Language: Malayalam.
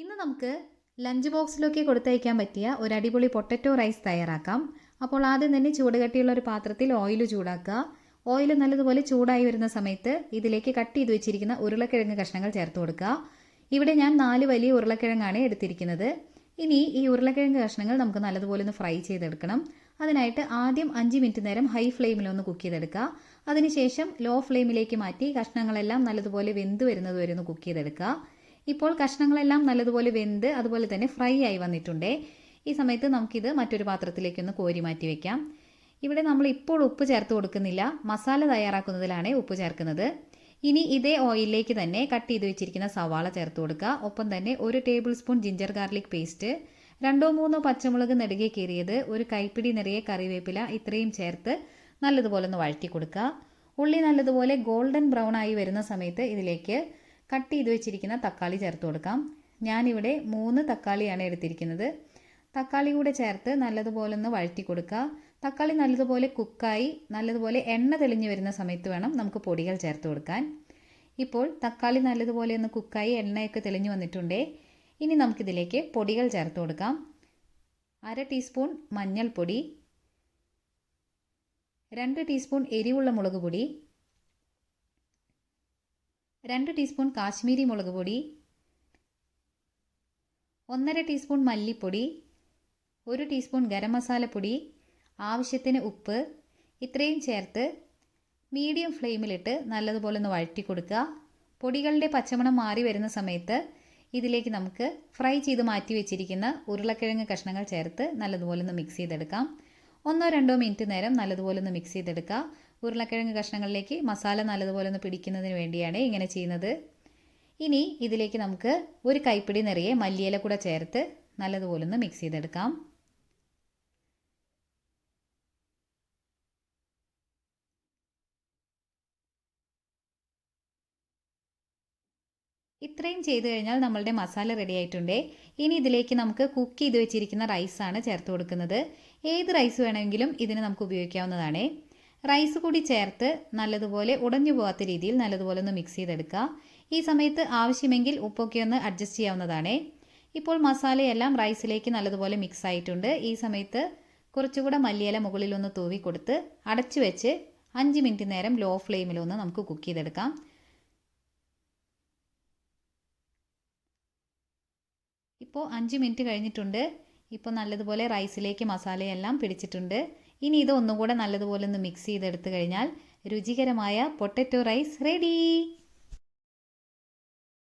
ഇന്ന് നമുക്ക് ലഞ്ച് ബോക്സിലൊക്കെ കൊടുത്തയക്കാൻ പറ്റിയ ഒരു അടിപൊളി പൊട്ടറ്റോ റൈസ് തയ്യാറാക്കാം. അപ്പോൾ ആദ്യം തന്നെ ചൂടുകട്ടിയുള്ള ഒരു പാത്രത്തിൽ ഓയിൽ ചൂടാക്കുക. ഓയിൽ നല്ലതുപോലെ ചൂടായി വരുന്ന സമയത്ത് ഇതിലേക്ക് കട്ട് ചെയ്ത് വെച്ചിരിക്കുന്ന ഉരുളക്കിഴങ്ങ് കഷ്ണങ്ങൾ ചേർത്ത് കൊടുക്കുക. ഇവിടെ ഞാൻ നാല് വലിയ ഉരുളക്കിഴങ്ങാണ് എടുത്തിരിക്കുന്നത്. ഇനി ഈ ഉരുളക്കിഴങ്ങ് കഷ്ണങ്ങൾ നമുക്ക് നല്ലതുപോലെ ഒന്ന് ഫ്രൈ ചെയ്തെടുക്കണം. അതിനായിട്ട് ആദ്യം അഞ്ച് മിനിറ്റ് നേരം ഹൈ ഫ്ലെയിമിൽ ഒന്ന് കുക്ക് ചെയ്തെടുക്കുക. അതിനുശേഷം ലോ ഫ്ലെയിമിലേക്ക് മാറ്റി കഷ്ണങ്ങളെല്ലാം നല്ലതുപോലെ വെന്ത് വരുന്നത് വരെ ഒന്ന് കുക്ക് ചെയ്തെടുക്കുക. ഇപ്പോൾ കഷ്ണങ്ങളെല്ലാം നല്ലതുപോലെ വെന്ത് അതുപോലെ തന്നെ ഫ്രൈ ആയി വന്നിട്ടുണ്ട്. ഈ സമയത്ത് നമുക്കിത് മറ്റൊരു പാത്രത്തിലേക്കൊന്ന് കോരി മാറ്റി വെക്കാം. ഇവിടെ നമ്മൾ ഇപ്പോൾ ഉപ്പ് ചേർത്ത് കൊടുക്കുന്നില്ല. മസാല തയ്യാറാക്കുന്നതിലാണ് ഉപ്പ് ചേർക്കുന്നത്. ഇനി ഇതേ ഓയിലിലേക്ക് തന്നെ കട്ട് ചെയ്ത് വെച്ചിരിക്കുന്ന സവാള ചേർത്ത് കൊടുക്കുക. ഒപ്പം തന്നെ ഒരു tablespoon ginger garlic paste രണ്ടോ മൂന്നോ പച്ചമുളക് നെടുകെ കീറിയത് ഒരു കൈപ്പിടി നിറയെ കറിവേപ്പില ഇത്രയും ചേർത്ത് നല്ലതുപോലെ ഒന്ന് വഴറ്റി കൊടുക്കുക. ഉള്ളി നല്ലതുപോലെ ഗോൾഡൻ ബ്രൗൺ ആയി വരുന്ന സമയത്ത് ഇതിലേക്ക് കട്ട് ചെയ്ത് വെച്ചിരിക്കുന്ന തക്കാളി ചേർത്ത് കൊടുക്കാം. ഞാനിവിടെ മൂന്ന് തക്കാളിയാണ് എടുത്തിരിക്കുന്നത്. തക്കാളി കൂടെ ചേർത്ത് നല്ലതുപോലെ ഒന്ന് വഴറ്റി കൊടുക്കുക. തക്കാളി നല്ലതുപോലെ കുക്കായി നല്ലതുപോലെ എണ്ണ തെളിഞ്ഞു വരുന്ന സമയത്ത് വേണം നമുക്ക് പൊടികൾ ചേർത്ത് കൊടുക്കാൻ. ഇപ്പോൾ തക്കാളി നല്ലതുപോലെ ഒന്ന് കുക്കായി എണ്ണയൊക്കെ തെളിഞ്ഞു വന്നിട്ടുണ്ടേ. ഇനി നമുക്കിതിലേക്ക് പൊടികൾ ചേർത്ത് കൊടുക്കാം. അര ടീസ്പൂൺ മഞ്ഞൾപ്പൊടി രണ്ട് ടീസ്പൂൺ എരിവുള്ള മുളക് പൊടി രണ്ട് ടീസ്പൂൺ കാശ്മീരി മുളക് പൊടി ഒന്നര ടീസ്പൂൺ മല്ലിപ്പൊടി ഒരു ടീസ്പൂൺ ഗരം മസാലപ്പൊടി ആവശ്യത്തിന് ഉപ്പ് ഇത്രയും ചേർത്ത് മീഡിയം ഫ്ലെയിമിലിട്ട് നല്ലതുപോലെ ഒന്ന് വഴറ്റി കൊടുക്കുക. പൊടികളുടെ പച്ചമണം മാറി വരുന്ന സമയത്ത് ഇതിലേക്ക് നമുക്ക് ഫ്രൈ ചെയ്ത് മാറ്റി വെച്ചിരിക്കുന്ന ഉരുളക്കിഴങ്ങ് കഷ്ണങ്ങൾ ചേർത്ത് നല്ലതുപോലെ ഒന്ന് മിക്സ് ചെയ്തെടുക്കാം. ഒന്നോ രണ്ടോ മിനിറ്റ് നേരം നല്ലതുപോലെ ഒന്ന് മിക്സ് ചെയ്തെടുക്കുക ഉരുളക്കിഴങ്ങ് കഷ്ണങ്ങളിലേക്ക് മസാല നല്ലതുപോലെ ഒന്ന് പിടിക്കുന്നതിന് വേണ്ടിയാണ് ഇങ്ങനെ ചെയ്യുന്നത്. ഇനി ഇതിലേക്ക് നമുക്ക് ഒരു കൈപ്പിടി നിറയെ മല്ലിയില കൂടെ ചേർത്ത് നല്ലതുപോലെ ഒന്ന് മിക്സ് ചെയ്തെടുക്കാം. ഇത്രയും ചെയ്തു കഴിഞ്ഞാൽ നമ്മളുടെ മസാല റെഡി ആയിട്ടുണ്ട്. ഇനി ഇതിലേക്ക് നമുക്ക് കുക്ക് ചെയ്ത് വെച്ചിരിക്കുന്ന റൈസാണ് ചേർത്ത് കൊടുക്കുന്നത്. ഏത് റൈസ് വേണമെങ്കിലും ഇതിന് നമുക്ക് ഉപയോഗിക്കാവുന്നതാണ്. റൈസ് കൂടി ചേർത്ത് നല്ലതുപോലെ ഉടഞ്ഞു പോകാത്ത രീതിയിൽ നല്ലതുപോലെ ഒന്ന് മിക്സ് ചെയ്തെടുക്കുക. ഈ സമയത്ത് ആവശ്യമെങ്കിൽ ഉപ്പൊക്കെ ഒന്ന് അഡ്ജസ്റ്റ് ചെയ്യാവുന്നതാണ്. ഇപ്പോൾ മസാലയെല്ലാം റൈസിലേക്ക് നല്ലതുപോലെ മിക്സ് ആയിട്ടുണ്ട്. ഈ സമയത്ത് കുറച്ചുകൂടെ മല്ലിയില മുകളിലൊന്ന് തൂവി കൊടുത്ത് അടച്ചു വെച്ച് അഞ്ച് മിനിറ്റ് നേരം ലോ ഫ്ലെയിമിലൊന്ന് നമുക്ക് കുക്ക് ചെയ്തെടുക്കാം. ഇപ്പോൾ അഞ്ച് മിനിറ്റ് കഴിഞ്ഞിട്ടുണ്ട്. ഇപ്പോൾ നല്ലതുപോലെ റൈസിലേക്ക് മസാലയെല്ലാം പിടിച്ചിട്ടുണ്ട്. ഇനി ഇത് ഒന്നുകൂടെ നല്ലതുപോലെ ഒന്ന് മിക്സ് ചെയ്തെടുത്തു കഴിഞ്ഞാൽ രുചികരമായ പൊട്ടറ്റോ റൈസ് റെഡി.